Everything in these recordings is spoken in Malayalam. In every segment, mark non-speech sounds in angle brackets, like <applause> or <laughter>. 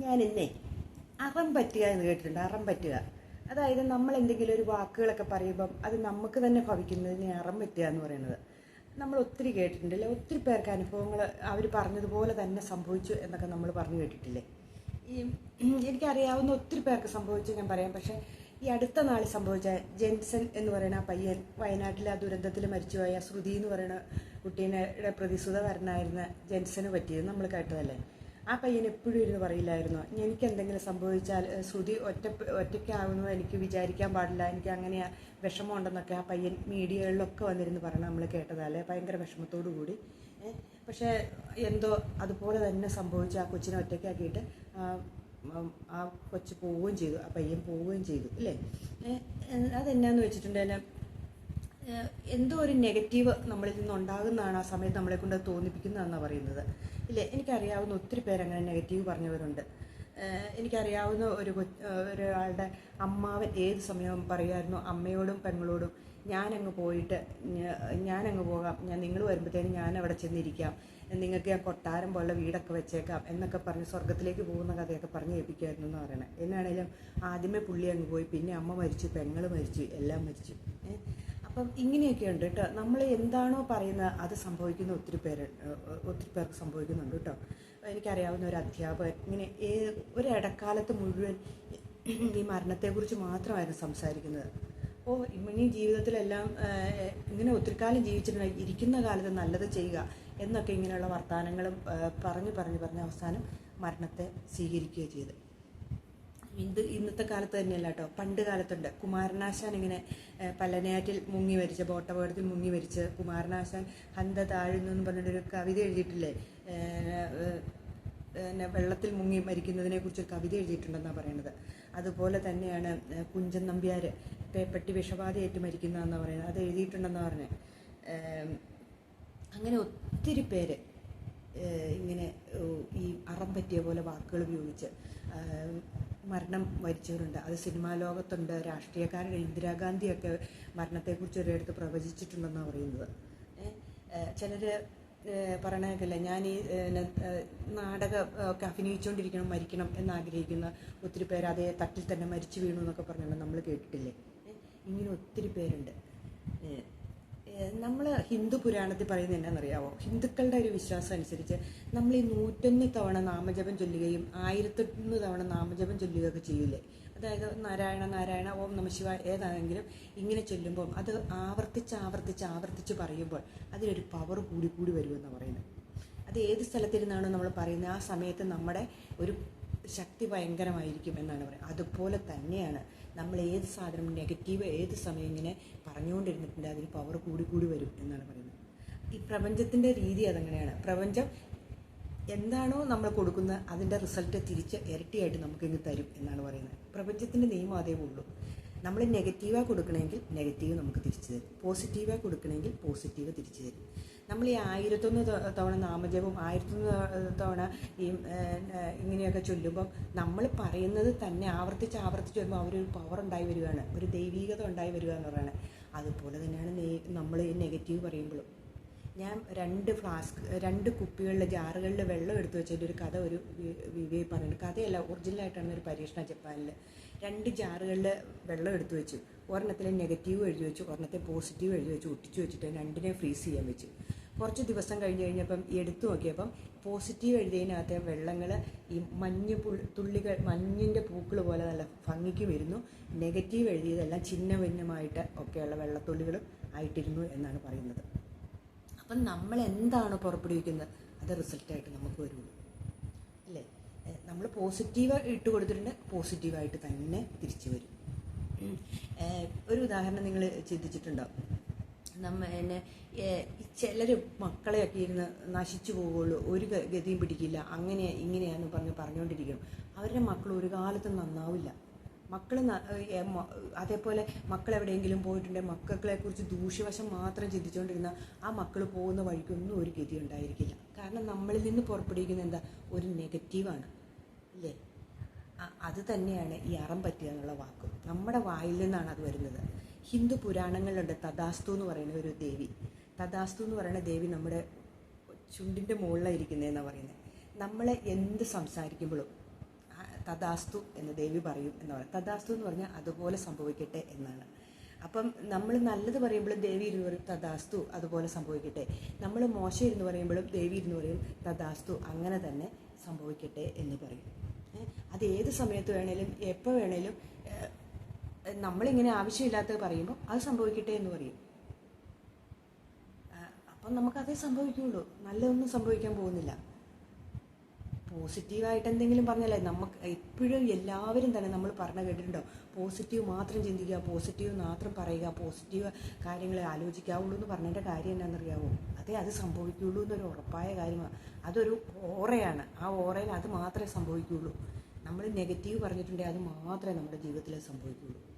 ഞാൻ ഇന്നേ അറം പറ്റുക എന്ന് കേട്ടിട്ടുണ്ട്. അറം പറ്റുക അതായത് നമ്മൾ എന്തെങ്കിലും ഒരു വാക്കുകളൊക്കെ പറയുമ്പം അത് നമുക്ക് തന്നെ ഭവിക്കുന്നതിനെ അറം പറ്റുക എന്ന് പറയുന്നത്. നമ്മൾ ഒത്തിരി കേട്ടിട്ടുണ്ടല്ലേ? ഒത്തിരി പേർക്ക് അനുഭവങ്ങൾ അവർ പറഞ്ഞതുപോലെ തന്നെ സംഭവിച്ചു എന്നൊക്കെ നമ്മൾ പറഞ്ഞു കേട്ടിട്ടില്ലേ? ഈ എനിക്കറിയാവുന്ന ഒത്തിരി പേർക്ക് സംഭവിച്ചു ഞാൻ പറയാം. പക്ഷേ ഈ അടുത്ത നാളിൽ സംഭവിച്ച ജെൻസൺ എന്ന് പറയുന്ന ആ പയ്യൻ വയനാട്ടിലെ ആ ദുരന്തത്തിൽ മരിച്ചുപോയ ശ്രുതി എന്ന് പറയുന്ന കുട്ടീനെ പ്രതിസുതവരനായിരുന്ന ജെൻസന് പറ്റിയത് നമ്മൾ കേട്ടതല്ലേ? ആ പയ്യൻ എപ്പോഴും ഇരുന്ന് പറയില്ലായിരുന്നു? എനിക്ക് എന്തെങ്കിലും സംഭവിച്ചാൽ ശ്രുതി ഒറ്റ ഒറ്റയ്ക്കാവുന്നു എനിക്ക് വിചാരിക്കാൻ പാടില്ല എനിക്ക് അങ്ങനെ വിഷമമുണ്ടെന്നൊക്കെ ആ പയ്യൻ മീഡിയകളിലൊക്കെ വന്നിരുന്ന് പറയണം നമ്മൾ കേട്ടതല്ലേ ഭയങ്കര വിഷമത്തോടു കൂടി. പക്ഷേ എന്തോ അതുപോലെ തന്നെ സംഭവിച്ചു ആ കൊച്ചിനെ ഒറ്റയ്ക്കാക്കിയിട്ട് ആ കൊച്ച് പോവുകയും ചെയ്തു ആ പയ്യൻ പോവുകയും ചെയ്തു അല്ലേ അതെന്നാന്ന് വെച്ചിട്ടുണ്ടെങ്കിൽ എന്തോ ഒരു നെഗറ്റീവ് നമ്മളിൽ നിന്നുണ്ടാകുന്നതാണ് ആ സമയത്ത് നമ്മളെ കൊണ്ട് തോന്നിപ്പിക്കുന്നതെന്നാണ് പറയുന്നത്. ഇല്ലേ? എനിക്കറിയാവുന്ന ഒത്തിരി പേരങ്ങനെ നെഗറ്റീവ് പറഞ്ഞവരുണ്ട്. എനിക്കറിയാവുന്ന ഒരു ഒരാളുടെ അമ്മാവൻ ഏത് സമയവും പറയുമായിരുന്നു അമ്മയോടും പെങ്ങളോടും ഞാനങ്ങ് പോയിട്ട് ഞാനങ്ങ് പോകാം. ഞാൻ നിങ്ങൾ വരുമ്പോഴത്തേനും ഞാൻ അവിടെ ചെന്നിരിക്കാം. നിങ്ങൾക്ക് ഞാൻ കൊട്ടാരം പോലുള്ള വീടൊക്കെ വെച്ചേക്കാം എന്നൊക്കെ പറഞ്ഞ് സ്വർഗത്തിലേക്ക് പോകുന്ന കഥയൊക്കെ പറഞ്ഞ് ഏൽപ്പിക്കുമായിരുന്നു എന്ന് പറയണേ. എന്നാണേലും ആദ്യമേ പുള്ളി അങ്ങ് പോയി പിന്നെ അമ്മ മരിച്ചു പെങ്ങൾ മരിച്ചു എല്ലാം മരിച്ചു. അപ്പം ഇങ്ങനെയൊക്കെ ഉണ്ട് കേട്ടോ. നമ്മൾ എന്താണോ പറയുന്നത് അത് സംഭവിക്കുന്ന ഒത്തിരി പേര് ഒത്തിരി പേർക്ക് സംഭവിക്കുന്നുണ്ട് കേട്ടോ. എനിക്കറിയാവുന്ന ഒരു അധ്യാപകൻ ഇങ്ങനെ ഏ- ഒരു ഇടക്കാലത്ത് മുഴുവൻ ഈ മരണത്തെക്കുറിച്ച് മാത്രമായിരുന്നു സംസാരിക്കുന്നത്. ഓ ഇനി ജീവിതത്തിലെല്ലാം ഇങ്ങനെ ഒത്തിരി കാലം ജീവിച്ചിട്ടുണ്ടെങ്കിൽ ഇരിക്കുന്ന കാലത്ത് നല്ലത് ചെയ്യുക എന്നൊക്കെ ഇങ്ങനെയുള്ള വർത്തമാനങ്ങളും പറഞ്ഞ് പറഞ്ഞ് പറഞ്ഞ് അവസാനം മരണത്തെ സ്വീകരിക്കുകയും ചെയ്തു ഇത് ഇന്നത്തെ കാലത്ത് തന്നെയല്ല കേട്ടോ. പണ്ട് കാലത്തുണ്ട്. കുമാരനാശാൻ ഇങ്ങനെ പല്ലനയാറ്റിൽ മുങ്ങി വരിച്ച ബോട്ടപകടത്തിൽ മുങ്ങി വരിച്ച് കുമാരനാശാൻ ഹന്ത താഴുന്നു എന്ന് പറഞ്ഞിട്ടൊരു കവിത എഴുതിയിട്ടില്ലേ? പിന്നെ വെള്ളത്തിൽ മുങ്ങി മരിക്കുന്നതിനെ കുറിച്ച് കവിത എഴുതിയിട്ടുണ്ടെന്നാണ് പറയുന്നത് അതുപോലെ തന്നെയാണ് കുഞ്ചൻ നമ്പ്യാർ പേപ്പട്ടി വിഷബാധയേറ്റ് മരിക്കുന്നതെന്നാണ് പറയുന്നത് അത് എഴുതിയിട്ടുണ്ടെന്നാണ് പറഞ്ഞത് അങ്ങനെ ഒത്തിരി പേര് ഇങ്ങനെ ഈ അറം പറ്റിയ പോലെ വാക്കുകൾ ഉപയോഗിച്ച് മരണം വരിച്ചവരുണ്ട്. അത് സിനിമാ ലോകത്തുണ്ട്. രാഷ്ട്രീയക്കാരുടെ ഇന്ദിരാഗാന്ധിയൊക്കെ മരണത്തെക്കുറിച്ച് ഒരിടത്ത് പ്രവചിച്ചിട്ടുണ്ടെന്നാണ് പറയുന്നത്. ചിലർ പറയണേക്കല്ല ഞാൻ ഈ നാടകം ഒക്കെ അഭിനയിച്ചുകൊണ്ടിരിക്കണം മരിക്കണം എന്നാഗ്രഹിക്കുന്ന ഒത്തിരി പേര് അതേ തട്ടിൽ തന്നെ മരിച്ചു വീണു എന്നൊക്കെ പറഞ്ഞുകൊണ്ട് നമ്മൾ കേട്ടിട്ടില്ലേ? ഇങ്ങനെ ഒത്തിരി പേരുണ്ട്. നമ്മൾ ഹിന്ദു പുരാണത്തിൽ പറയുന്നത് എന്നാണെന്നറിയാവോ ഹിന്ദുക്കളുടെ ഒരു വിശ്വാസം അനുസരിച്ച് നമ്മൾ ഈ നൂറ്റൊന്ന് തവണ നാമജപം ചൊല്ലുകയും ആയിരത്തൊന്ന് തവണ നാമജപം ചൊല്ലുകയൊക്കെ ചെയ്യില്ലേ അതായത് നാരായണ നാരായണ ഓം നമ ശിവ ഏതാണെങ്കിലും ഇങ്ങനെ ചൊല്ലുമ്പോൾ അത് ആവർത്തിച്ച് ആവർത്തിച്ച് ആവർത്തിച്ച് പറയുമ്പോൾ അതിനൊരു പവർ കൂടി കൂടി വരുമെന്നാണ് പറയുന്നത്. അത് ഏത് സ്ഥലത്തിരുന്നാണോ നമ്മൾ പറയുന്നത്? ആ സമയത്ത് നമ്മുടെ ഒരു ശക്തി ഭയങ്കരമായിരിക്കും എന്നാണ് പറയുന്നത്. അതുപോലെ തന്നെയാണ് നമ്മൾ ഏത് സാധനം നെഗറ്റീവ് ഏത് സമയം ഇങ്ങനെ പറഞ്ഞുകൊണ്ടിരുന്നിട്ടുണ്ട് അതിന് പവർ കൂടി കൂടി വരും എന്നാണ് പറയുന്നത്. ഈ പ്രപഞ്ചത്തിന്റെ രീതി അതങ്ങനെയാണ്. പ്രപഞ്ചം എന്താണോ നമ്മൾ കൊടുക്കുന്ന അതിന്റെ റിസൾട്ട് തിരിച്ച് ഇരട്ടിയായിട്ട് നമുക്കിങ്ങ് തരും എന്നാണ് പറയുന്നത്. പ്രപഞ്ചത്തിന്റെ നിയമം അതേ ഉള്ളൂ. നമ്മൾ നെഗറ്റീവാണ് കൊടുക്കണമെങ്കിൽ നെഗറ്റീവ് നമുക്ക് തിരിച്ചു തരും. പോസിറ്റീവാണ് കൊടുക്കണമെങ്കിൽ പോസിറ്റീവ് തിരിച്ചു തരും. നമ്മൾ ഈ ആയിരത്തൊന്ന് തവണ നാമജപം ആയിരത്തൊന്ന് തവണ ഈ ഇങ്ങനെയൊക്കെ ചൊല്ലുമ്പം നമ്മൾ പറയുന്നത് തന്നെ ആവർത്തിച്ച് ആവർത്തിച്ച് വരുമ്പോൾ അവരൊരു പവർ ഉണ്ടായി വരികയാണ്. ഒരു ദൈവീകത ഉണ്ടായി വരിക എന്ന് പറയുന്നത് അതുപോലെ തന്നെയാണ് നമ്മൾ നെഗറ്റീവ് പറയുമ്പോഴും. ഞാൻ രണ്ട് ഫ്ലാസ്ക് രണ്ട് കുപ്പികളിലെ ജാറുകളിൽ വെള്ളം എടുത്തു വെച്ചതിന്റെ ഒരു കഥ ഒരു വിവേക് പറഞ്ഞു കഥയല്ല ഒറിജിനലായിട്ടാണ് ഒരു പരീക്ഷണം ജപ്പാനിൽ. രണ്ട് ജാറുകളിൽ വെള്ളം എടുത്തു വെച്ചു ഒരെണ്ണത്തിൽ നെഗറ്റീവ് എഴുതി വെച്ചു ഒരെണ്ണത്തെ പോസിറ്റീവ് എഴുതി വെച്ചു ഒട്ടിച്ചു വെച്ചിട്ട് രണ്ടിനെ ഫ്രീസ് ചെയ്യാൻ വെച്ചു. കുറച്ച് ദിവസം കഴിഞ്ഞ് കഴിഞ്ഞപ്പം എടുത്തു നോക്കിയപ്പം പോസിറ്റീവ് എഴുതിയതിനകത്തെ വെള്ളങ്ങൾ ഈ മഞ്ഞ് തുള്ളികൾ മഞ്ഞിന്റെ പൂക്കൾ പോലെ നല്ല ഭംഗിക്ക് വരുന്നു. നെഗറ്റീവ് എഴുതിയതെല്ലാം ചിഹ്ന ഭിന്നമായിട്ട് ഒക്കെയുള്ള വെള്ളത്തുള്ളികളും ആയിട്ടിരുന്നു എന്നാണ് പറയുന്നത്. അപ്പം നമ്മൾ എന്താണ് പുറപ്പെടുവിക്കുന്നത് അത് റിസൾട്ടായിട്ട് നമുക്ക് വരുള്ളൂ. അല്ലേ? നമ്മൾ പോസിറ്റീവ് ഇട്ട് കൊടുത്തിട്ടുണ്ട് പോസിറ്റീവായിട്ട് തന്നെ തിരിച്ചു വരും. ഒരു ഉദാഹരണം നിങ്ങൾ ചിന്തിച്ചിട്ടുണ്ടോ? നമ്മ എന്നെ ചിലർ മക്കളെയൊക്കെ ഇരുന്ന് നശിച്ചു പോവുള്ളൂ ഒരു ഗതിയും പിടിക്കില്ല. അങ്ങനെ ഇങ്ങനെയാന്ന് പറഞ്ഞ് പറഞ്ഞുകൊണ്ടിരിക്കും അവരുടെ മക്കൾ ഒരു കാലത്തും നന്നാവില്ല. മക്കൾ അതേപോലെ മക്കൾ എവിടെയെങ്കിലും പോയിട്ടുണ്ടെങ്കിൽ മക്കളെ കുറിച്ച് ദൂഷ്യവശം മാത്രം ചിന്തിച്ചുകൊണ്ടിരുന്ന ആ മക്കൾ പോകുന്ന വഴിക്കൊന്നും ഒരു ഗതി ഉണ്ടായിരിക്കില്ല. കാരണം നമ്മളിൽ നിന്ന് പുറപ്പെടുവിക്കുന്ന എന്താ? ഒരു നെഗറ്റീവാണ്. അല്ലേ? അത് തന്നെയാണ് ഈ അറം പറ്റുക എന്നുള്ള വാക്ക്. നമ്മുടെ വായിൽ നിന്നാണ് അത് വരുന്നത്. ഹിന്ദു പുരാണങ്ങളിലുണ്ട് തഥാസ്തു എന്ന് പറയുന്ന ഒരു ദേവി. തഥാസ്തു എന്ന് പറയുന്ന ദേവി നമ്മുടെ ചുണ്ടിന്റെ മുകളിലാണ് ഇരിക്കുന്നതെന്നാണ് പറയുന്നത് നമ്മൾ എന്ത് സംസാരിക്കുമ്പോഴും തഥാസ്തു എന്ന് ദേവി പറയും എന്ന് പറയും. തഥാസ്തു എന്ന് പറഞ്ഞാൽ അതുപോലെ സംഭവിക്കട്ടെ എന്നാണ്. അപ്പം നമ്മൾ നല്ലത് പറയുമ്പോഴും ദേവി ഇരുന്ന് പറയും തഥാസ്തു അതുപോലെ സംഭവിക്കട്ടെ. നമ്മൾ മോശം ഇരുന്ന് പറയുമ്പോഴും ദേവി ഇരുന്ന് പറയും തഥാസ്തു അങ്ങനെ തന്നെ സംഭവിക്കട്ടെ എന്ന് പറയും. അത് ഏത് സമയത്ത് വേണേലും എപ്പോൾ വേണേലും നമ്മളിങ്ങനെ ആവശ്യമില്ലാത്തത് പറയുമ്പോൾ അത് സംഭവിക്കട്ടെ എന്ന് പറയും. അപ്പം നമുക്കതേ സംഭവിക്കുള്ളൂ. നല്ലതൊന്നും സംഭവിക്കാൻ പോകുന്നില്ല. പോസിറ്റീവായിട്ട് എന്തെങ്കിലും പറഞ്ഞാലേ നമുക്ക് എപ്പോഴും എല്ലാവരും തന്നെ നമ്മൾ പറഞ്ഞു കേട്ടിട്ടുണ്ടോ? പോസിറ്റീവ് മാത്രം ചിന്തിക്കുക പോസിറ്റീവ് മാത്രം പറയുക പോസിറ്റീവ് കാര്യങ്ങളെ ആലോചിക്കാവുള്ളൂ എന്ന് പറഞ്ഞതിന്റെ കാര്യം എന്നാണെന്നറിയാവോ അതേ അത് സംഭവിക്കുള്ളൂ എന്നൊരു ഉറപ്പായ കാര്യമാണ് അതൊരു ഓറയാണ്. ആ ഓറയിൽ അത് മാത്രമേ സംഭവിക്കുകയുള്ളൂ നമ്മൾ നെഗറ്റീവ് പറഞ്ഞിട്ടുണ്ടെങ്കിൽ അത് മാത്രമേ നമ്മുടെ ജീവിതത്തിൽ സംഭവിക്കുള്ളൂ.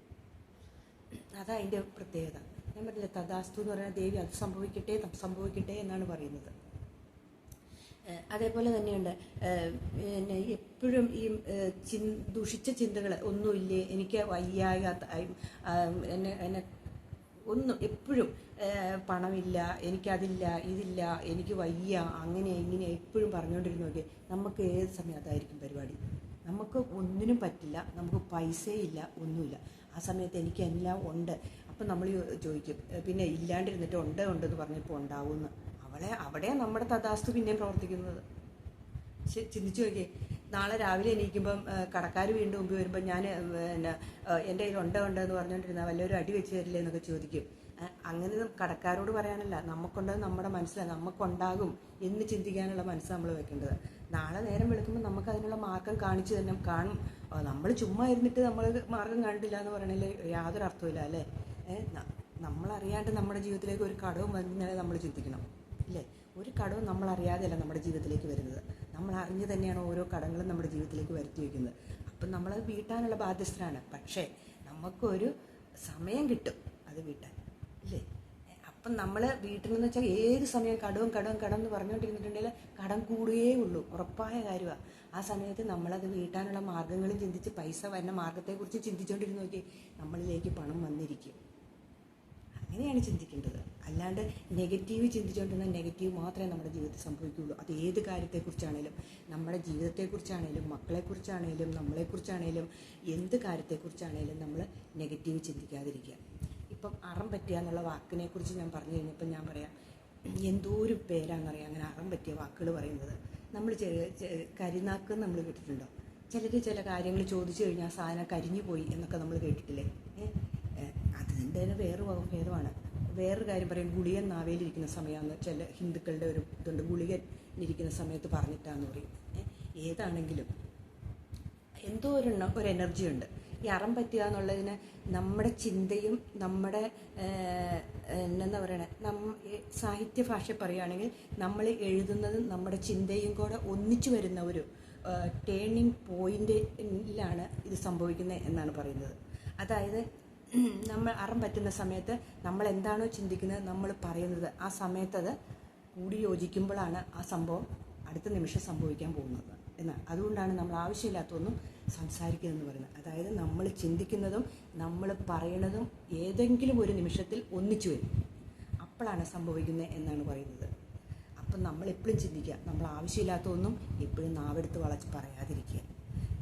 അതാ അതിന്റെ പ്രത്യേകത. ഞാൻ പറഞ്ഞില്ല തഥാസ്തു എന്ന് പറഞ്ഞാൽ ദേവി അത് സംഭവിക്കട്ടെ സംഭവിക്കട്ടെ എന്നാണ് പറയുന്നത്. അതേപോലെ തന്നെയുണ്ട്. പിന്നെ എപ്പോഴും ഈ ചി ദുഷിച്ച ചിന്തകൾ ഒന്നുമില്ലേ എനിക്ക് വയ്യാകാത്ത എന്നെ എന്നെ ഒന്നും എപ്പോഴും പണമില്ല എനിക്കതില്ല ഇതില്ല എനിക്ക് വയ്യ അങ്ങനെ ഇങ്ങനെ എപ്പോഴും പറഞ്ഞുകൊണ്ടിരുന്നു നമുക്ക് ഏത് സമയം അതായിരിക്കും പരിപാടി? നമുക്ക് ഒന്നിനും പറ്റില്ല നമുക്ക് പൈസയില്ല ഒന്നുമില്ല. ആ സമയത്ത് എനിക്ക് എല്ലാം ഉണ്ട്. അപ്പം നമ്മൾ ചോദിക്കും പിന്നെ ഇല്ലാണ്ടിരുന്നിട്ട് ഉണ്ട് ഉണ്ടെന്ന് പറഞ്ഞപ്പോൾ ഉണ്ടാവുമെന്ന്. അവളെ അവിടെ നമ്മുടെ തഥാസ്തു പിന്നെയും പ്രവർത്തിക്കുന്നത്. ചിന്തിച്ചു നോക്കിയേ നാളെ രാവിലെ എണീക്കുമ്പം കടക്കാർ വീണ്ടും മുമ്പ് വരുമ്പോൾ ഞാൻ പിന്നെ എന്റെ കയ്യിൽ ഉണ്ട് ഉണ്ട് എന്ന് പറഞ്ഞുകൊണ്ടിരുന്ന വല്ലവരും അടി വെച്ച് തരില്ലേ എന്നൊക്കെ ചോദിക്കും. അങ്ങനെ കടക്കാരോട് പറയാനല്ല നമുക്കുണ്ടത് നമ്മുടെ മനസ്സിലാണ് നമുക്കുണ്ടാകും എന്ന് ചിന്തിക്കാനുള്ള മനസ്സ് നമ്മൾ വെക്കേണ്ടത്. നാളെ നേരം വെളുക്കുമ്പോൾ നമുക്ക് അതിനുള്ള മാർഗം കാണിച്ചു തന്നെ കാണും. നമ്മൾ ചുമ്മാ ഇരുന്നിട്ട് നമ്മൾ മാർഗം കണ്ടില്ല എന്ന് പറയണതിൽ യാതൊരു അർത്ഥമില്ല അല്ലേ? നമ്മളറിയാണ്ട് നമ്മുടെ ജീവിതത്തിലേക്ക് ഒരു കടവും വന്നാലേ നമ്മൾ ചിന്തിക്കണം ഇല്ലേ? ഒരു കടവും നമ്മൾ അറിയാതെയല്ല നമ്മുടെ ജീവിതത്തിലേക്ക് വരുന്നത്. നമ്മൾ അറിഞ്ഞു തന്നെയാണ് ഓരോ കടങ്ങളും നമ്മുടെ ജീവിതത്തിലേക്ക് വരുത്തി വയ്ക്കുന്നത് അപ്പം നമ്മളത് വീട്ടാനുള്ള ബാധ്യസ്ഥരാണ്. പക്ഷേ നമുക്കൊരു സമയം കിട്ടും അത് വീട്ടാൻ ഇല്ലേ? അപ്പം നമ്മൾ വീട്ടിൽ നിന്ന് വെച്ചാൽ ഏത് സമയം കടവും കടവും കടം എന്ന് പറഞ്ഞുകൊണ്ടിരുന്നിട്ടുണ്ടെങ്കിൽ കടം കൂടുകയേ ഉള്ളൂ. ഉറപ്പായ കാര്യമാണ് ആ സമയത്ത് നമ്മളത് വീട്ടാനുള്ള മാർഗങ്ങളും ചിന്തിച്ച് പൈസ വരുന്ന മാർഗത്തെക്കുറിച്ച് ചിന്തിച്ചുകൊണ്ടിരുന്ന് നോക്കി നമ്മളിലേക്ക് പണം വന്നിരിക്കും. അങ്ങനെയാണ് ചിന്തിക്കേണ്ടത്. അല്ലാണ്ട് നെഗറ്റീവ് ചിന്തിച്ചുകൊണ്ടിരുന്ന നെഗറ്റീവ് മാത്രമേ നമ്മുടെ ജീവിതത്തിൽ സംഭവിക്കുകയുള്ളൂ. അത് ഏത് കാര്യത്തെക്കുറിച്ചാണേലും നമ്മുടെ ജീവിതത്തെക്കുറിച്ചാണേലും മക്കളെക്കുറിച്ചാണേലും നമ്മളെക്കുറിച്ചാണേലും എന്ത് കാര്യത്തെക്കുറിച്ചാണേലും നമ്മൾ നെഗറ്റീവ് ചിന്തിക്കാതിരിക്കുക. ഇപ്പം അറം പറ്റുക എന്നുള്ള വാക്കിനെ കുറിച്ച് ഞാൻ പറഞ്ഞു കഴിഞ്ഞപ്പോൾ ഞാൻ പറയാം എന്തോ ഒരു പേരാണെന്നറിയാം അങ്ങനെ അറം പറ്റിയ വാക്കുകൾ പറയുന്നത്. നമ്മൾ ചെ- ചെ- കരിനാക്ക് നമ്മൾ കേട്ടിട്ടുണ്ടോ? ചിലർ ചില കാര്യങ്ങൾ ചോദിച്ചു കഴിഞ്ഞാൽ ആ സാധനം കരിഞ്ഞു പോയി എന്നൊക്കെ നമ്മൾ കേട്ടിട്ടില്ലേ? അതിന്റെ തന്നെ വേറെ ഭേദമാണ്. വേറൊരു കാര്യം പറയും ഗുളികൻ നാവേലിരിക്കുന്ന സമയമാണ് ചില ഹിന്ദുക്കളുടെ ഒരു ഇതുണ്ട്. ഗുളികൻ ഇരിക്കുന്ന സമയത്ത് പറഞ്ഞിട്ടാന്ന് പറയും. ഏതാണെങ്കിലും എന്തോ ഒരു ഒരു എനർജി ഉണ്ട്. ഈ അറം പറ്റുക എന്നുള്ളതിന് നമ്മുടെ ചിന്തയും നമ്മുടെ എന്താ പറയണേ? നം ഈ സാഹിത്യ ഭാഷ പറയുകയാണെങ്കിൽ നമ്മൾ എഴുതുന്നതും നമ്മുടെ ചിന്തയും കൂടെ ഒന്നിച്ചു വരുന്ന ഒരു ടേണിംഗ് പോയിന്റിലാണ് ഇത് സംഭവിക്കുന്നത് എന്നാണ് പറയുന്നത്. അതായത് നമ്മൾ അറം പറ്റുന്ന സമയത്ത് നമ്മൾ എന്താണോ ചിന്തിക്കുന്നത് നമ്മൾ പറയുന്നത്. ആ സമയത്തത് കൂടി യോജിക്കുമ്പോഴാണ് ആ സംഭവം അടുത്ത നിമിഷം സംഭവിക്കാൻ പോകുന്നത്. എന്നാൽ അതുകൊണ്ടാണ് നമ്മൾ ആവശ്യമില്ലാത്തൊന്നും സംസാരിക്കുന്നതെന്ന് പറയുന്നത്. അതായത് നമ്മൾ ചിന്തിക്കുന്നതും നമ്മൾ പറയണതും ഏതെങ്കിലും ഒരു നിമിഷത്തിൽ ഒന്നിച്ചു വരും. അപ്പോഴാണ് സംഭവിക്കുന്നത് എന്നാണ് പറയുന്നത്. അപ്പം നമ്മൾ എപ്പോഴും ചിന്തിക്കുക നമ്മൾ ആവശ്യമില്ലാത്തൊന്നും എപ്പോഴും നാവെടുത്ത് വളച്ച് പറയാതിരിക്കുക.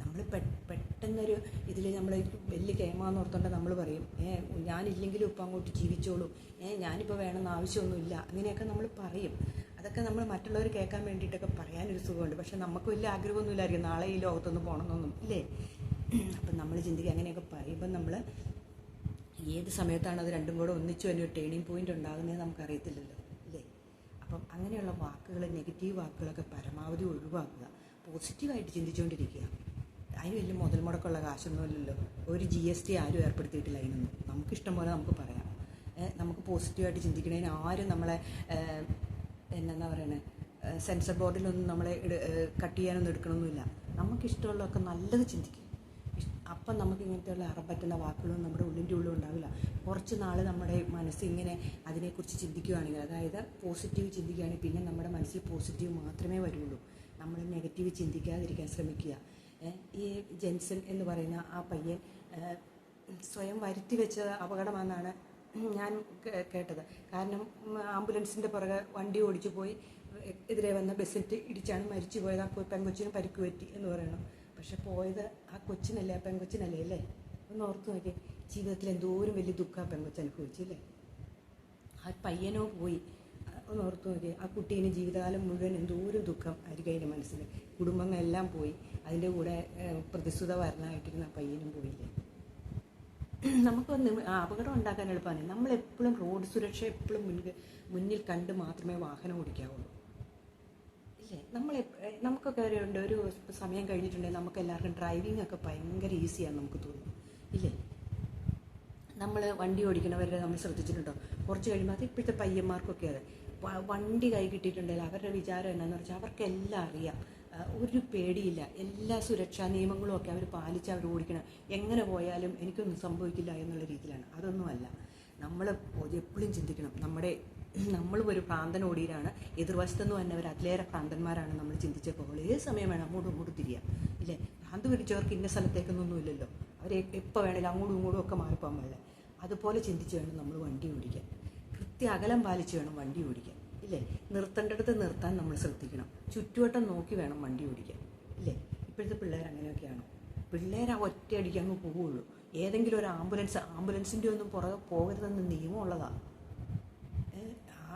നമ്മൾ പെട്ടെന്നൊരു ഇതിൽ നമ്മൾ വലിയ കേമാന്ന് ഓർത്തോണ്ട് നമ്മൾ പറയും ഏ ഞാനില്ലെങ്കിലും ഇപ്പം അങ്ങോട്ട് ജീവിച്ചോളൂ. ഏ ഞാനിപ്പോൾ വേണമെന്ന് ആവശ്യമൊന്നുമില്ല. അങ്ങനെയൊക്കെ നമ്മൾ പറയും. അതൊക്കെ നമ്മൾ മറ്റുള്ളവർ കേൾക്കാൻ വേണ്ടിയിട്ടൊക്കെ പറയാനൊരു സുഖമുണ്ട്. പക്ഷെ നമുക്ക് വലിയ ആഗ്രഹമൊന്നുമില്ലായിരിക്കും നാളെ ഈ ലോകത്തൊന്ന് പോകണമെന്നൊന്നും ഇല്ലേ? അപ്പം നമ്മൾ ചിന്തിക്കുക അങ്ങനെയൊക്കെ പറയുമ്പോൾ നമ്മൾ ഏത് സമയത്താണ് അത് രണ്ടും കൂടെ ഒന്നിച്ചു തന്നെ ഒരു ടേണിംഗ് പോയിന്റ് ഉണ്ടാകുന്നത് നമുക്കറിയത്തില്ലല്ലോ അല്ലേ അപ്പം അങ്ങനെയുള്ള വാക്കുകൾ നെഗറ്റീവ് വാക്കുകളൊക്കെ പരമാവധി ഒഴിവാക്കുക. പോസിറ്റീവായിട്ട് ചിന്തിച്ചുകൊണ്ടിരിക്കുക അതിന് വലിയ മുതൽ മുടക്കമുള്ള കാശൊന്നുമില്ലല്ലോ. ഒരു ജി എസ് ടി ആരും ഏർപ്പെടുത്തിയിട്ടില്ല അതിനൊന്നും. നമുക്കിഷ്ടം പോലെ നമുക്ക് പറയാം. നമുക്ക് പോസിറ്റീവായിട്ട് ചിന്തിക്കണതിന് ആരും നമ്മളെ ഏ, എന്നാ പറയണേ സെൻസർ ബോർഡിലൊന്നും നമ്മളെ കട്ട് ചെയ്യാനൊന്നും എടുക്കണമൊന്നുമില്ല നമുക്കിഷ്ടമുള്ളതൊക്കെ നല്ലത് ചിന്തിക്കും. അപ്പം നമുക്ക് ഇങ്ങനത്തെയുള്ള അറപ്പറ്റുന്ന വാക്കുകളൊന്നും നമ്മുടെ ഉള്ളിന്റെ ഉള്ളിൽ ഉണ്ടാവില്ല. കുറച്ച് നാൾ നമ്മുടെ മനസ്സ് ഇങ്ങനെ അതിനെക്കുറിച്ച് ചിന്തിക്കുകയാണെങ്കിൽ അതായത് പോസിറ്റീവ് ചിന്തിക്കുകയാണെങ്കിൽ പിന്നെ നമ്മുടെ മനസ്സിൽ പോസിറ്റീവ് മാത്രമേ വരുള്ളൂ. നമ്മൾ നെഗറ്റീവ് ചിന്തിക്കാതിരിക്കാൻ ശ്രമിക്കുക. ഈ ജെൻസൺ എന്ന് പറയുന്ന ആ പയ്യൻ സ്വയം വരുത്തി വെച്ച അപകടമാണെന്നാണ് ഞാൻ കേട്ടത്. കാരണം ആംബുലൻസിന്റെ പുറകെ വണ്ടി ഓടിച്ചു പോയി എതിരെ വന്ന ബസ്സിട്ട് ഇടിച്ചാണ് മരിച്ചു പോയത്. ആ പെങ്കൊച്ചിന് പരിക്ക് പറ്റി എന്ന് പറയണം. പക്ഷെ പോയത് ആ കൊച്ചിനല്ലേ ആ പെങ്കൊച്ചിനല്ലേ അല്ലേ? ഒന്ന് ഓർത്ത് നോക്കി. ജീവിതത്തിൽ എന്തോരം വലിയ ദുഃഖം ആ പെങ്കൊച്ച് അനുഭവിച്ചില്ലേ ആ പയ്യനോ പോയി. ഒന്ന് ഓർത്ത് നോക്കി. ആ കുട്ടീനെ ജീവിതകാലം മുഴുവൻ എന്തോരം ദുഃഖം അതിന്റെ മനസ്സിൽ. കുടുംബങ്ങളെല്ലാം പോയി. അതിന്റെ കൂടെ പ്രതിസുത വരണമായിട്ടിരുന്ന ആ പയ്യനും പോയില്ലേ? നമുക്കൊന്ന് ആ, അപകടം ഉണ്ടാക്കാൻ എളുപ്പമാണ്. നമ്മളെപ്പോഴും റോഡ് സുരക്ഷ എപ്പോഴും മുൻ മുന്നിൽ കണ്ട് മാത്രമേ വാഹനം ഓടിക്കാവുള്ളൂ. ഇല്ലേ? നമ്മൾ നമുക്കൊക്കെ അറിയുണ്ട് ഒരു സമയം കഴിഞ്ഞിട്ടുണ്ടെങ്കിൽ നമുക്ക് എല്ലാവർക്കും ഡ്രൈവിംഗ് ഒക്കെ ഭയങ്കര ഈസിയാണ് നമുക്ക് തോന്നും. ഇല്ലേ? നമ്മൾ വണ്ടി ഓടിക്കുന്നവരെ നമ്മൾ ശ്രദ്ധിച്ചിട്ടുണ്ടോ? കുറച്ച് കഴിയുമ്പോൾ അത് ഇപ്പോഴത്തെ പയ്യന്മാർക്കൊക്കെ അതെ. വണ്ടി കൈ കിട്ടിയിട്ടുണ്ടെങ്കിൽ അവരുടെ വിചാരം എന്നാന്ന് വെച്ചാൽ അവർക്കെല്ലാം അറിയാം. ഒരു പേടിയില്ല. എല്ലാ സുരക്ഷാ നിയമങ്ങളും ഒക്കെ അവർ പാലിച്ച് അവർ ഓടിക്കണം. എങ്ങനെ പോയാലും എനിക്കൊന്നും സംഭവിക്കില്ല എന്നുള്ള രീതിയിലാണ്. അതൊന്നുമല്ല നമ്മൾ എപ്പോഴും ചിന്തിക്കണം. നമ്മുടെ <clears throat> നമ്മൾ ഒരു പ്രാന്തൻ ഓടിയിലാണ്. എതിർവശത്തുനിന്ന് അവർ അതിലേറെ പ്രാന്തന്മാരാണ് നമ്മൾ ചിന്തിച്ചപ്പോൾ. ഏത് സമയം വേണം അങ്ങോട്ടും ഇങ്ങോട്ടും തിരിയാം ഇല്ലേ? ഭ്രാന്ത് പിടിച്ചവർക്ക് ഇന്ന സ്ഥലത്തേക്കൊന്നും ഇല്ലല്ലോ. അവർ എപ്പോൾ വേണേലും അങ്ങോട്ടും ഇങ്ങോട്ടും ഒക്കെ മാറിപ്പോകാൻ പാടില്ല. അതുപോലെ ചിന്തിച്ച് വേണം നമ്മൾ വണ്ടി ഓടിക്കാൻ. കൃത്യ അകലം പാലിച്ച് വേണം വണ്ടി ഓടിക്കാൻ. ഇല്ലേ? നിർത്തേണ്ടടുത്ത് നിർത്താൻ നമ്മൾ ശ്രദ്ധിക്കണം. ചുറ്റുവട്ടം നോക്കി വേണം വണ്ടി ഓടിക്കാൻ. ഇല്ലേ? ഇപ്പോഴത്തെ പിള്ളേർ അങ്ങനെയൊക്കെയാണ്. പിള്ളേർ ആ ഒറ്റയടിക്ക് അങ്ങ് പോവുള്ളൂ. ഏതെങ്കിലും ഒരു ആംബുലൻസ് ആംബുലൻസിന്റെ ഒന്നും പുറകെ പോകരുതെന്ന് നിയമമുള്ളതാണ്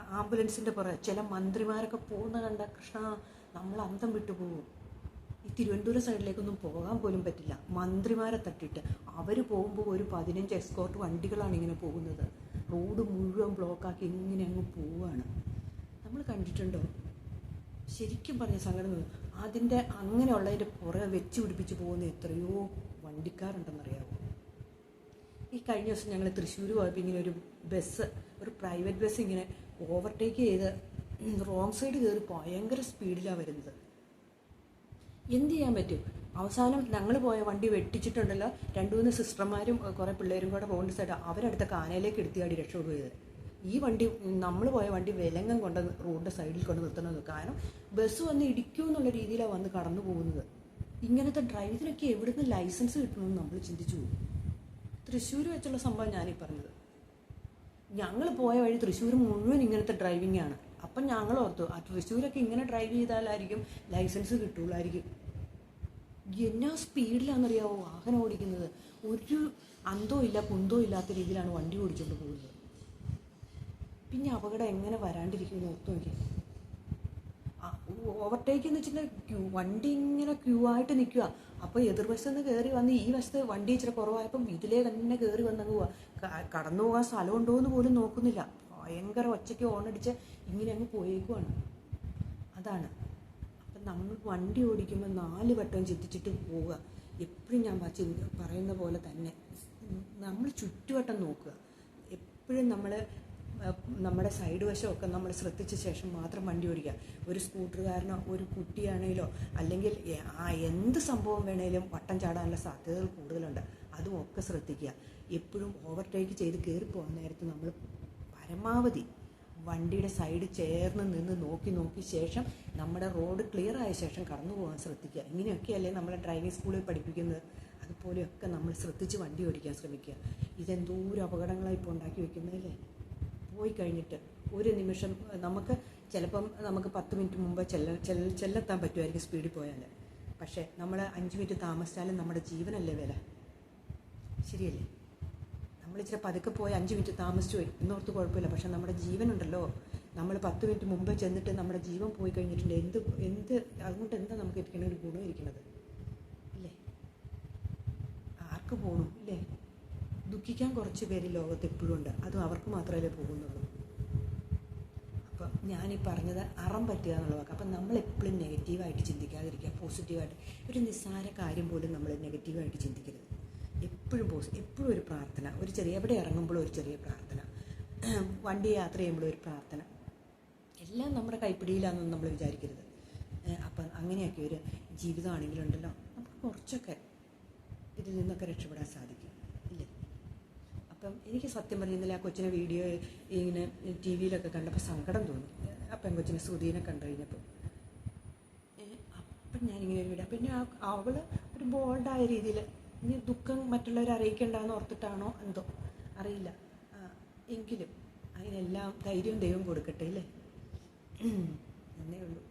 ആംബുലൻസിന്റെ പുറകെ ചില മന്ത്രിമാരൊക്കെ പോകുന്ന കണ്ട കൃഷ്ണ നമ്മൾ അന്തം വിട്ടു പോകും ഈ തിരുവനന്തപുരം സൈഡിലേക്കൊന്നും പോകാൻ പോലും പറ്റില്ല. മന്ത്രിമാരെ തട്ടിയിട്ട് അവർ പോകുമ്പോൾ ഒരു പതിനഞ്ച് എസ്കോർട്ട് വണ്ടികളാണ് ഇങ്ങനെ പോകുന്നത്. റോഡ് മുഴുവൻ ബ്ലോക്കാക്കി ഇങ്ങനെ അങ്ങ് പോവുകയാണ് നമ്മൾ കണ്ടിട്ടുണ്ടോ? ശരിക്കും പറഞ്ഞ സങ്കടം അതിന്റെ അങ്ങനെയുള്ളതിന്റെ പുറകെ വെച്ച് പിടിപ്പിച്ച് പോകുന്ന എത്രയോ വണ്ടിക്കാരുണ്ടെന്നറിയാമോ ഈ കഴിഞ്ഞ ദിവസം ഞങ്ങൾ തൃശ്ശൂർ പോയപ്പോൾ ഇങ്ങനെ ഒരു ബസ് ഒരു പ്രൈവറ്റ് ബസ് ഇങ്ങനെ ഓവർടേക്ക് ചെയ്ത് റോങ് സൈഡ് കയറി ഭയങ്കര സ്പീഡിലാണ് വരുന്നത്. എന്ത് ചെയ്യാൻ പറ്റും? അവസാനം ഞങ്ങൾ പോയ വണ്ടി വെട്ടിച്ചിട്ടുണ്ടല്ലോ. രണ്ടു മൂന്ന് സിസ്റ്റർമാരും കുറേ പിള്ളേരും കൂടെ പോകേണ്ട സൈഡ് അവരടുത്ത കാനയിലേക്ക് എടുത്തിയാടി രക്ഷപ്പെടുകയത് ഈ വണ്ടി നമ്മൾ പോയ വണ്ടി വിലങ്ങം കൊണ്ട് റോഡിന്റെ സൈഡിൽ കൊണ്ട് നിർത്തണമെന്ന് കാരണം ബസ് വന്ന് ഇടിക്കൂ എന്നുള്ള രീതിയിലാണ് വന്ന് കടന്നു പോകുന്നത്. ഇങ്ങനത്തെ ഡ്രൈവിങ്ങിനൊക്കെ എവിടുന്ന് ലൈസൻസ് കിട്ടണമെന്ന് നമ്മൾ ചിന്തിച്ചു പോകും തൃശ്ശൂർ വെച്ചുള്ള സംഭവം ഞാനീ പറഞ്ഞത്. ഞങ്ങൾ പോയ വഴി തൃശ്ശൂർ മുഴുവൻ ഇങ്ങനത്തെ ഡ്രൈവിംഗ് ആണ്. അപ്പം ഞങ്ങൾ ഓർത്തു ആ തൃശ്ശൂരൊക്കെ ഇങ്ങനെ ഡ്രൈവ് ചെയ്താലായിരിക്കും ലൈസൻസ് കിട്ടുള്ളായിരിക്കും. എന്നാ സ്പീഡിലാണെന്നറിയാവോ വാഹനം ഓടിക്കുന്നത്? ഒരു അന്തോ ഇല്ല കുന്തോ ഇല്ലാത്ത രീതിയിലാണ് വണ്ടി ഓടിച്ചുകൊണ്ട് പോകുന്നത്. പിന്നെ അപകടം എങ്ങനെ വരാണ്ടിരിക്കുമെന്ന് ഓർത്ത് നോക്കി ഓവർടേക്ക് എന്ന് വെച്ചിട്ടുണ്ടെങ്കിൽ ക്യൂ വണ്ടി ഇങ്ങനെ ക്യൂ ആയിട്ട് നിൽക്കുക. അപ്പോൾ എതിർവശത്ത് നിന്ന് കയറി വന്ന് ഈ വശത്ത് വണ്ടി ഇച്ചിരി കുറവായപ്പം ഇതിലേ തന്നെ കയറി വന്നങ്ങ് പോവാ. കടന്നു പോകാൻ സ്ഥലം ഉണ്ടോ എന്ന് പോലും നോക്കുന്നില്ല. ഭയങ്കര ഒച്ചയ്ക്ക് ഓണടിച്ച് ഇങ്ങനെ അങ്ങ് പോയേക്കുവാണ്. അതാണ്. അപ്പം നമ്മൾ വണ്ടി ഓടിക്കുമ്പോൾ നാല് വട്ടം ചിന്തിച്ചിട്ട് പോവുക. എപ്പോഴും ഞാൻ പറയുന്ന പോലെ തന്നെ. നമ്മൾ ചുറ്റുവട്ടം നോക്കുക. എപ്പോഴും നമ്മൾ നമ്മുടെ സൈഡ് വശമൊക്കെ നമ്മൾ ശ്രദ്ധിച്ച ശേഷം മാത്രം വണ്ടി ഓടിക്കുക. ഒരു സ്കൂട്ടറുകാരനോ ഒരു കുട്ടിയാണേലോ അല്ലെങ്കിൽ ആ എന്ത് സംഭവം വേണേലും വട്ടം ചാടാനുള്ള സാധ്യതകൾ കൂടുതലുണ്ട്. അതും ഒക്കെ ശ്രദ്ധിക്കുക. എപ്പോഴും ഓവർടേക്ക് ചെയ്ത് കയറി പോകുന്ന നേരത്ത് നമ്മൾ പരമാവധി വണ്ടിയുടെ സൈഡ് ചേർന്ന് നിന്ന് നോക്കി നോക്കി ശേഷം നമ്മുടെ റോഡ് ക്ലിയർ ആയ ശേഷം കടന്നു പോകാൻ ശ്രദ്ധിക്കുക. ഇങ്ങനെയൊക്കെയല്ലേ നമ്മളെ ഡ്രൈവിംഗ് സ്കൂളിൽ പഠിപ്പിക്കുന്നത്. അതുപോലെയൊക്കെ നമ്മൾ ശ്രദ്ധിച്ച് വണ്ടി ഓടിക്കാൻ ശ്രമിക്കുക. ഇതെന്തോരം അപകടങ്ങളാണ് ഇപ്പോൾ ഉണ്ടാക്കി വെക്കുന്നതല്ലേ? പോയി കഴിഞ്ഞിട്ട് ഒരു നിമിഷം നമുക്ക് ചിലപ്പം നമുക്ക് പത്ത് മിനിറ്റ് മുമ്പ് ചെല്ല ചെല്ല ചെല്ലെത്താൻ പറ്റുമായിരിക്കും സ്പീഡിൽ പോയാൽ പക്ഷേ നമ്മൾ അഞ്ച് മിനിറ്റ് താമസിച്ചാലും നമ്മുടെ ജീവനല്ലേ വില. ശരിയല്ലേ? നമ്മൾ ഇച്ചിരി പതുക്കെ പോയി അഞ്ച് മിനിറ്റ് താമസിച്ചു പോയി. എന്നോർത്ത് കുഴപ്പമില്ല. പക്ഷേ നമ്മുടെ ജീവനുണ്ടല്ലോ. നമ്മൾ പത്ത് മിനിറ്റ് മുമ്പ് ചെന്നിട്ട് നമ്മുടെ ജീവൻ പോയി കഴിഞ്ഞിട്ടുണ്ട്. എന്ത് എന്ത് അതുകൊണ്ട് എന്താ നമുക്ക് ഇരിക്കണ ഒരു ഗുണം ഇരിക്കണത് ഇല്ലേ? ആർക്ക് പോകണം ഇല്ലേ? ദുഃഖിക്കാൻ കുറച്ച് പേര് ലോകത്ത് എപ്പോഴും ഉണ്ട്. അതും അവർക്ക് മാത്രമല്ലേ പോകുന്നുള്ളൂ. അപ്പം ഞാനീ പറഞ്ഞത് അറം പറ്റുക എന്നുള്ള വാക്ക്. അപ്പം നമ്മൾ എപ്പോഴും നെഗറ്റീവായിട്ട് ചിന്തിക്കാതിരിക്കുക പോസിറ്റീവായിട്ട്. ഒരു നിസ്സാര കാര്യം പോലും നമ്മൾ നെഗറ്റീവായിട്ട് ചിന്തിക്കരുത്. എപ്പോഴും പോസ് എപ്പോഴും ഒരു പ്രാർത്ഥന. ഒരു ചെറിയ എവിടെ ഇറങ്ങുമ്പോഴും ഒരു ചെറിയ പ്രാർത്ഥന. വണ്ടി യാത്ര ചെയ്യുമ്പോഴും ഒരു പ്രാർത്ഥന. എല്ലാം നമ്മുടെ കൈപ്പിടിയിലാണെന്ന് നമ്മൾ വിചാരിക്കരുത്. അപ്പം അങ്ങനെയൊക്കെ ഒരു ജീവിതമാണെങ്കിലുണ്ടല്ലോ നമുക്ക് കുറച്ചൊക്കെ ഇതിൽ നിന്നൊക്കെ രക്ഷപ്പെടാൻ സാധിക്കും. അപ്പം എനിക്ക് സത്യം പറഞ്ഞ ഇന്നലെ ആ കൊച്ചിനെ വീഡിയോ ഇങ്ങനെ ടി വിയിലൊക്കെ കണ്ടപ്പോൾ സങ്കടം തോന്നി. ആ പെൺകൊച്ചിനെ ശ്രുതിനെ കണ്ടു കഴിഞ്ഞപ്പോൾ അപ്പം ഞാനിങ്ങനെ ഒരു വീഡിയോ പിന്നെ അവൾ ഒരു ബോൾഡായ രീതിയിൽ ഇനി ദുഃഖം മറ്റുള്ളവരെ അറിയിക്കേണ്ടെന്ന് ഓർത്തിട്ടാണോ എന്തോ? അറിയില്ല. എങ്കിലും അതിനെല്ലാം ധൈര്യവും ദൈവം കൊടുക്കട്ടെ അല്ലേ? <clears throat> എന്നേ ഉള്ളൂ.